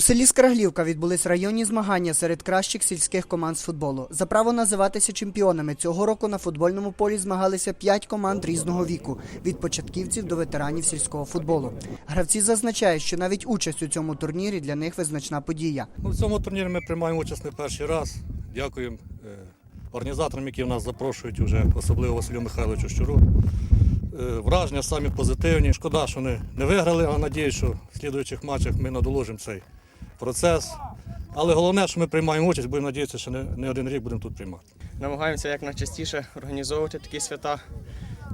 селі Скраглівка відбулись районні змагання серед кращих сільських команд з футболу. За право називатися чемпіонами цього року на футбольному полі змагалися п'ять команд різного віку від початківців до ветеранів сільського футболу. Гравці зазначають, що навіть участь у цьому турнірі для них визначна подія. Ну, в цьому турнірі ми приймаємо участь не перший раз. Дякуємо е, організаторам, які нас запрошують, уже, особливо Василю Михайловичу Щуру. Е, Враження самі позитивні. Шкода, що не, не виграли, але надіюсь, що в слідуючих матчах ми надолужимо цей процес. Але головне, що ми приймаємо участь, будемо надіятися, що не, не один рік будемо тут приймати. Намагаємося якнайчастіше організовувати такі свята.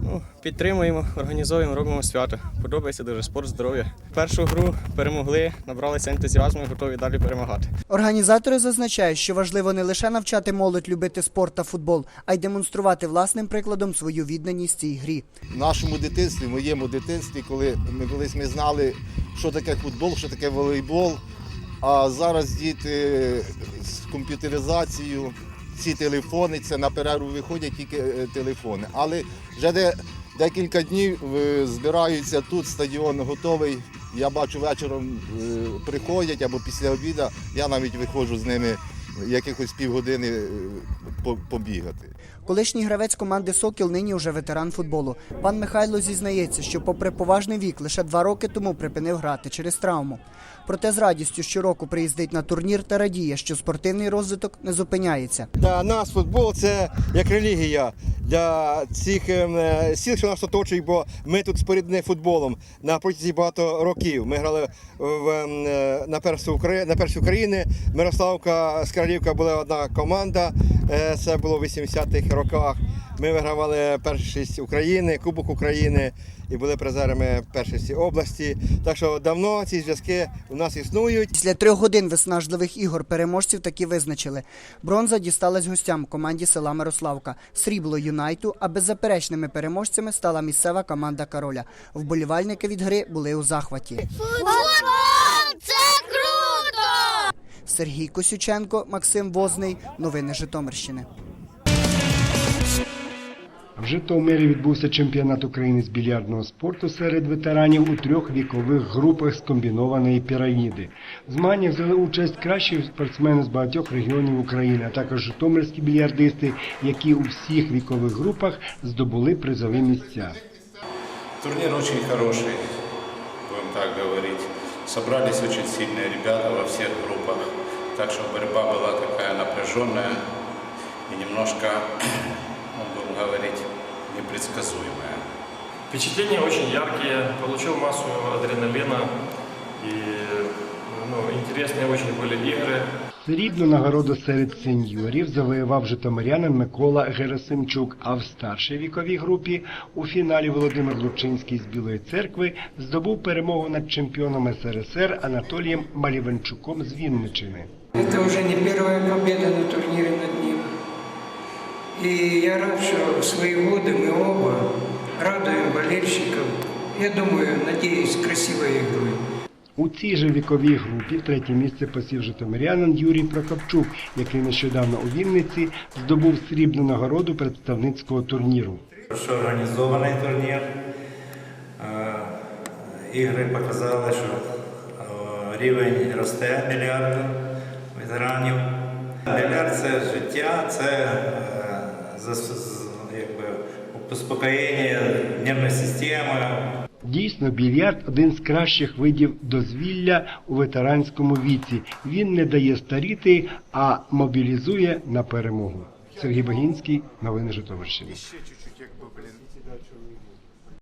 Ну, підтримуємо, організовуємо, робимо свято. Подобається дуже спорт, здоров'я. Першу гру перемогли, набралися ентузіазму і готові далі перемагати. Організатори зазначають, що важливо не лише навчати молодь любити спорт та футбол, а й демонструвати власним прикладом свою відданість цій грі. В нашому дитинстві, в моєму дитинстві, коли ми колись ми знали, що таке футбол, що таке волейбол. А зараз діти з комп'ютеризацією, ці телефони, це на перерву виходять тільки е, телефони. Але вже де, декілька днів е, збираються тут, стадіон готовий. Я бачу вечором е, приходять або після обіду. Я навіть виходжу з ними якихось півгодини побігати. Колишній гравець команди Сокіл нині вже ветеран футболу. Пан Михайло зізнається, що, попри поважний вік, лише два роки тому припинив грати через травму. Проте з радістю щороку приїздить на турнір та радіє, що спортивний розвиток не зупиняється. Для нас футбол це як релігія для цих ем, е, сіл, що нас оточують, бо ми тут споріднені футболом на протязі багато років. Ми грали в, е, на першу Украї... на першу України. Мирославка Скарлівка була одна команда. е, Це було в 80-х роках. Ми вигравали першість України, Кубок України і були призерами першості області. Так що давно ці зв'язки у нас існують. Після трьох годин виснажливих ігор переможців таки визначили. Бронза дісталась гостям команді села Мирославка, срібло Юнайту, а беззаперечними переможцями стала місцева команда Кароля. Вболівальники від гри були у захваті. Футбол це круто! Сергій Косюченко, Максим Возний. Новини Житомирщини. В Житомирі відбувся чемпіонат України з більярдного спорту серед ветеранів у трьох вікових групах з комбінованої піраміди. В змаганнях взяли участь кращі спортсмени з багатьох регіонів України, а також житомирські більярдисти, які у всіх вікових групах здобули призові місця. Турнир очень хороший, будем так говорить. Собрались очень сильные ребята во всех группах, так что борьба была такая напряженная и немножко, ну, будем говорить, непредсказуемая. Впечатления очень яркие, получил массу адреналина и ну, интересные очень были игры. Срібну нагороду серед сеньорів завоював житомирянин Микола Герасимчук, а в старшій віковій групі у фіналі Володимир Лучинський з Білої церкви здобув перемогу над чемпіоном СРСР Анатолієм Маліванчуком з Вінничини. Это уже не первая победа на турнире над И я рад, что в свои годы мы оба радуем болельщиков. Я думаю, надеюсь, красивой игрой. У цій же віковій групі третє місце посів житомирянин Юрій Прокопчук, який нещодавно у Вінниці здобув срібну нагороду представницького турніру. Хорошо організований турнір. Е, Ігри показали, що е, рівень росте більярду ветеранів. Більярд це життя, це успокоєння нервної системи, Дійсно, більярд один з кращих видів дозвілля у ветеранському віці. Він не дає старіти, а мобілізує на перемогу. Сергій Багінський, новини Житомирщини.